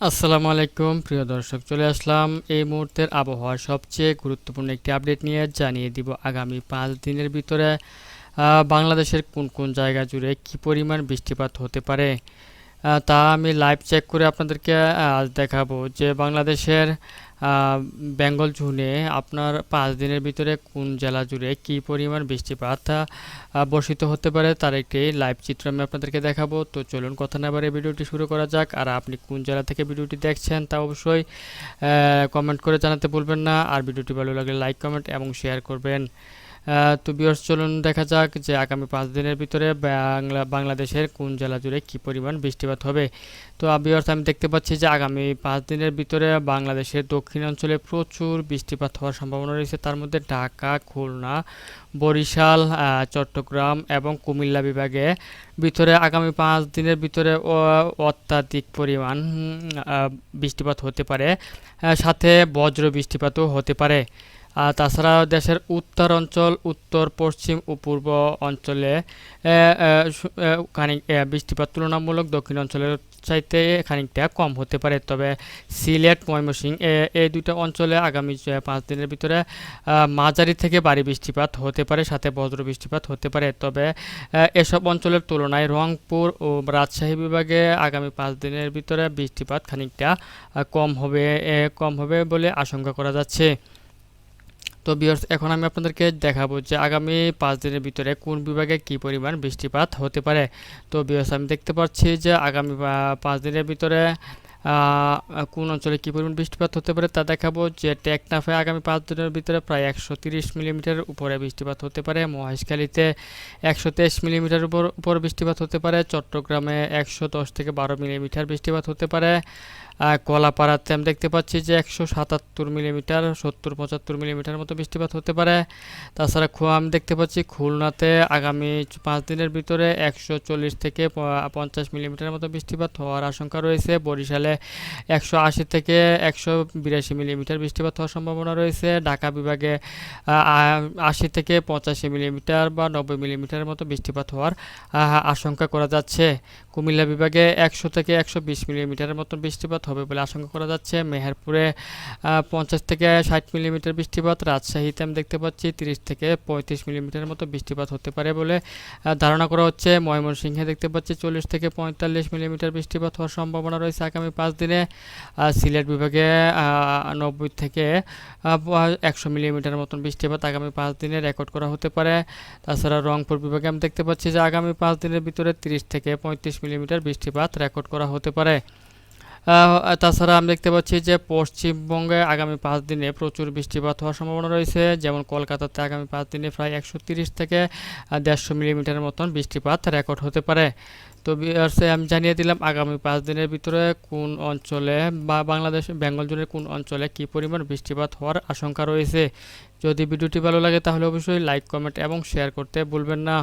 আসসালামু আলাইকুম, প্রিয় দর্শক, চলে আসলাম এই মুহূর্তের আবহাওয়ার সবচেয়ে গুরুত্বপূর্ণ একটি আপডেট নিয়ে জানিয়ে দিব আগামী পাঁচ দিনের ভিতরে বাংলাদেশের কোন কোন জায়গা জুড়ে কি পরিমাণ বৃষ্টিপাত হতে পারে। তা আমি লাইভ চেক করে আপনাদেরকে আজ দেখাবো যে বাংলাদেশের বেঙ্গল জুনে আপনার পাঁচ দিনের ভিতরে কোন জেলা জুড়ে কী পরিমাণ বৃষ্টিপাত বর্ষিত হতে পারে তার একটি লাইভ চিত্র আমি আপনাদেরকে দেখাবো। তো চলুন কথা না বারে ভিডিওটি শুরু করা যাক, আর আপনি কোন জেলা থেকে ভিডিওটি দেখছেন তা অবশ্যই কমেন্ট করে জানাতে ভুলবেন না। আর ভিডিওটি ভালো লাগলে লাইক কমেন্ট এবং শেয়ার করবেন। তো বিয়র্স চলুন, দেখা যাক যে আগামী পাঁচ দিনের ভিতরে বাংলা, বাংলাদেশের কোন জেলা জুড়ে কী পরিমাণ বৃষ্টিপাত হবে। তো বিয়র্স আমি দেখতে পাচ্ছি যে আগামী পাঁচ দিনের ভিতরে বাংলাদেশের দক্ষিণাঞ্চলে প্রচুর বৃষ্টিপাত হওয়ার সম্ভাবনা রয়েছে। তার মধ্যে ঢাকা, খুলনা, বরিশাল চট্টগ্রাম এবং কুমিল্লা বিভাগে ভিতরে আগামী পাঁচ দিনের ভিতরে অত্যাধিক পরিমাণ বৃষ্টিপাত হতে পারে। সাথে বজ্র বৃষ্টিপাতও হতে পারে। আর তাছাড়া দেশের উত্তর অঞ্চল, উত্তর, পশ্চিম ও পূর্ব অঞ্চলে খানিক বৃষ্টিপাত তুলনামূলক দক্ষিণ অঞ্চলের চাইতে খানিকটা কম হতে পারে। তবে সিলেট, ময়মনসিংহ এই দুটো অঞ্চলে আগামী পাঁচ দিনের ভিতরে মাঝারি থেকে ভারী বৃষ্টিপাত হতে পারে, সাথে বজ্র বৃষ্টিপাত হতে পারে। তবে এসব অঞ্চলের তুলনায় রংপুর ও রাজশাহী বিভাগে আগামী পাঁচ দিনের ভিতরে বৃষ্টিপাত খানিকটা কম হবে কম হবে বলে আশঙ্কা করা যাচ্ছে। তো বিয়ার্স এখন আমি আপনাদেরকে দেখাবো যে আগামী পাঁচ দিনের ভিতরে কোন বিভাগে কী পরিমাণ বৃষ্টিপাত হতে পারে। তো বিয়ার্স আমি দেখতে পাচ্ছি যে আগামী পাঁচ দিনের ভিতরে কোন অঞ্চলে কী পরিমাণ বৃষ্টিপাত হতে পারে তা দেখাবো যে টেকনাফে আগামী পাঁচ দিনের ভিতরে প্রায় একশো তিরিশ মিলিমিটার উপরে বৃষ্টিপাত হতে পারে। মহেশখালীতে একশো তেইশ মিলিমিটার উপর উপর বৃষ্টিপাত হতে পারে। চট্টগ্রামে একশো দশ থেকে বারো মিলিমিটার বৃষ্টিপাত হতে পারে। কলাপাড়াতে আমি দেখতে পাচ্ছি যে একশো সাতাত্তর মিলিমিটার, সত্তর পঁচাত্তর মিলিমিটার মতো বৃষ্টিপাত হতে পারে। তাছাড়া খু আমি দেখতে পাচ্ছি খুলনাতে আগামী পাঁচ দিনের ভিতরে একশো চল্লিশ থেকে পঞ্চাশ মিলিমিটার মতো বৃষ্টিপাত হওয়ার আশঙ্কা রয়েছে। বরিশালে একশো আশি থেকে একশো বিরাশি মিলিমিটার বৃষ্টিপাত হওয়ার সম্ভাবনা রয়েছে। ঢাকা বিভাগে আশি থেকে পঁচাশি মিলিমিটার বা নব্বই মিলিমিটারের মতো বৃষ্টিপাত হওয়ার আশঙ্কা করা যাচ্ছে। কুমিল্লা বিভাগে একশো থেকে একশো বিশ মিলিমিটারের মতো বৃষ্টিপাত হবে বলে আশঙ্কা করা যাচ্ছে। মেহেরপুরে পঞ্চাশ থেকে ষাট মিলিমিটার বৃষ্টিপাত, রাজশাহীতে আমি দেখতে পাচ্ছি তিরিশ থেকে পঁয়ত্রিশ মিলিমিটারের মতো বৃষ্টিপাত হতে পারে বলে ধারণা করা হচ্ছে। ময়মনসিংহে দেখতে পাচ্ছি চল্লিশ থেকে পঁয়তাল্লিশ মিলিমিটার বৃষ্টিপাত হওয়ার সম্ভাবনা রয়েছে আগামী পাঁচ দিনে। সিলেট বিভাগে নব্বই থেকে একশো মিলিমিটার মতন বৃষ্টিপাত আগামী পাঁচ দিনে রেকর্ড করা হতে পারে। তাছাড়া রংপুর বিভাগে আমি দেখতে পাচ্ছি যে আগামী পাঁচ দিনের ভিতরে তিরিশ থেকে পঁয়ত্রিশ মিলিমিটার বৃষ্টিপাত রেকর্ড করা হতে পারে। তাছাড়া আমি দেখতে পাচ্ছি যে পশ্চিমবঙ্গে আগামী পাঁচ দিনে প্রচুর বৃষ্টিপাত হওয়ার সম্ভাবনা রয়েছে। যেমন কলকাতাতে আগামী পাঁচ দিনে প্রায় একশো থেকে দেড়শো মিলিমিটার মতন বৃষ্টিপাত রেকর্ড হতে পারে। তো আমি জানিয়ে দিলাম আগামী পাঁচ দিনের ভিতরে কোন অঞ্চলে বা বাংলাদেশ, বেঙ্গল জোনের কোন অঞ্চলে কী পরিমাণ বৃষ্টিপাত হওয়ার আশঙ্কা রয়েছে। যদি ভিডিওটি ভালো লাগে তাহলে অবশ্যই লাইক, কমেন্ট এবং শেয়ার করতে ভুলবেন না।